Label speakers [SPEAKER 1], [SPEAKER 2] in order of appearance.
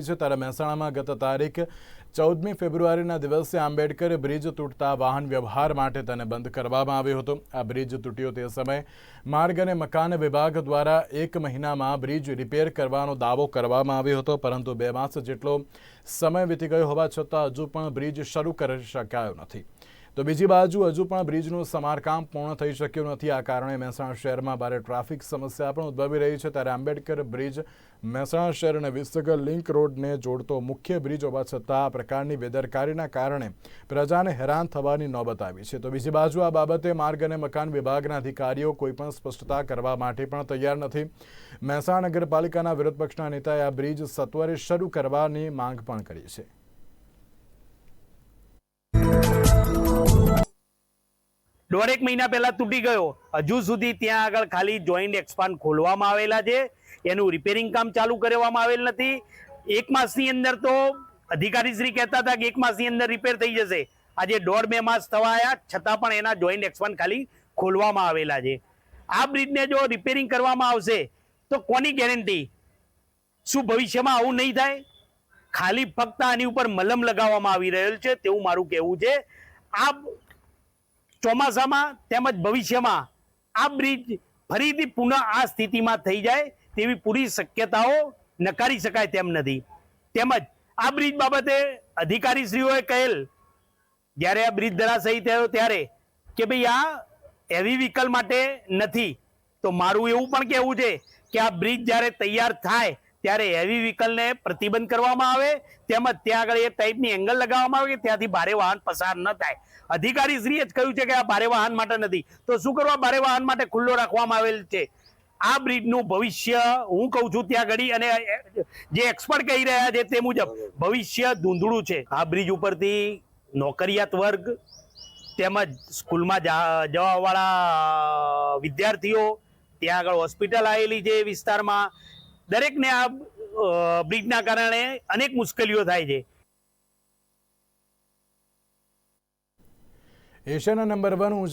[SPEAKER 1] છે. ત્યારે મહેસાણામાં ગત તારીખ ચૌદમી ફેબ્રુઆરીના દિવસે આંબેડકર બ્રિજ તૂટતા વાહન વ્યવહાર માટે તેને બંધ કરવામાં આવ્યો હતો. આ બ્રિજ તૂટ્યો તે સમયે માર્ગ અને મકાન વિભાગ દ્વારા એક મહિનામાં બ્રિજ રિપેર કરવાનો દાવો કરવામાં આવ્યો હતો. પરંતુ બે માસ જેટલો સમય વીતી ગયો હોવા છતાં હજુ પણ બ્રિજ શરૂ કરી શકાયો નથી. તો બીજી બાજુ હજુ પણ બ્રિજનું સમારકામ પૂર્ણ થઈ શક્યું નથી. આ કારણે મહેસાણા શહેરમાં ભારે ટ્રાફિક સમસ્યા પણ ઉદ્ભવી રહી છે. ત્યારે આંબેડકર બ્રિજ મહેસાણા શહેર અને વિસનગર લિંક રોડને જોડતો મુખ્ય બ્રિજ હોવા છતાં આ પ્રકારની બેદરકારીના કારણે પ્રજાને હેરાન થવાની નોબત આવી છે. તો બીજી બાજુ આ બાબતે માર્ગ અને મકાન વિભાગના અધિકારીઓ કોઈપણ સ્પષ્ટતા કરવા માટે પણ તૈયાર નથી. મહેસાણા નગરપાલિકાના વિરોધ પક્ષના નેતાએ આ બ્રિજ સત્વરે શરૂ કરવાની માંગ પણ કરી છે.
[SPEAKER 2] દોઢેક મહિના પહેલા તૂટી ગયો. હજુ સુધી ત્યાં આગળ ખાલી જોઈન્ટ એક્સપાન ખોલવામાં આવેલા છે. એનું રિપેરિંગ કામ ચાલુ કરવામાં આવેલ નથી. એક માસની અંદર તો અધિકારી શ્રી કહેતા હતા કે એક માસની અંદર રિપેર થઈ જશે. આજે દોઢ બે માસ થવા આવ્યા છતાં પણ એના જોઈન્ટ એક્સપાન ખાલી ખોલવામાં આવેલા છે. આ બ્રિજને જો રિપેરિંગ કરવામાં આવશે, તો કોની ગેરંટી શું ભવિષ્યમાં આવું નહીં થાય? ખાલી ફક્ત આની ઉપર મલમ લગાવવામાં આવી રહેલ છે, તેવું મારું કહેવું છે. આ ચોમાસામાં તેમજ ભવિષ્યમાં આ બ્રિજ ફરીથી પુનઃ આ સ્થિતિમાં થઈ જાય તેવી પૂરી શક્યતાઓ નકારી શકાય તેમ નથી. તેમજ આ બ્રિજ બાબતે અધિકારીશ્રીઓએ કહેલ, જ્યારે આ બ્રિજ ધરાશયી થયો ત્યારે, કે ભાઈ આ હેવી વ્હીકલ માટે નથી. તો મારું એવું પણ કહેવું છે કે આ બ્રિજ જ્યારે તૈયાર થાય ત્યારે હેવી વ્હીકલને પ્રતિબંધ કરવામાં આવે, તેમજ ત્યાં આગળ એ ટાઈપની એંગલ લગાવવામાં આવે કે ત્યાંથી ભારે વાહન પસાર ન થાય. અધિકારીશ્રીએ જ કહ્યું છે કે આ ભારે વાહન માટે નથી. તો શું કરવા ભારે વાહન માટે ખુલ્લો રાખવામાં આવેલ છે? આ બ્રિજનું ભવિષ્ય હું કહું છું ત્યાં ઘડી અને જે એક્સપર્ટ કહી રહ્યા છે તે મુજબ ભવિષ્ય ધૂંધળું છે. આ બ્રિજ ઉપરથી નોકરિયાત વર્ગ તેમજ સ્કૂલમાં જવાવાળા વિદ્યાર્થીઓ, ત્યાં આગળ હોસ્પિટલ આવેલી છે વિસ્તારમાં દરેકને આ બ્રિજના કારણે અનેક મુશ્કેલીઓ થાય છે.
[SPEAKER 1] એશિયાના નંબર વન ઊંચા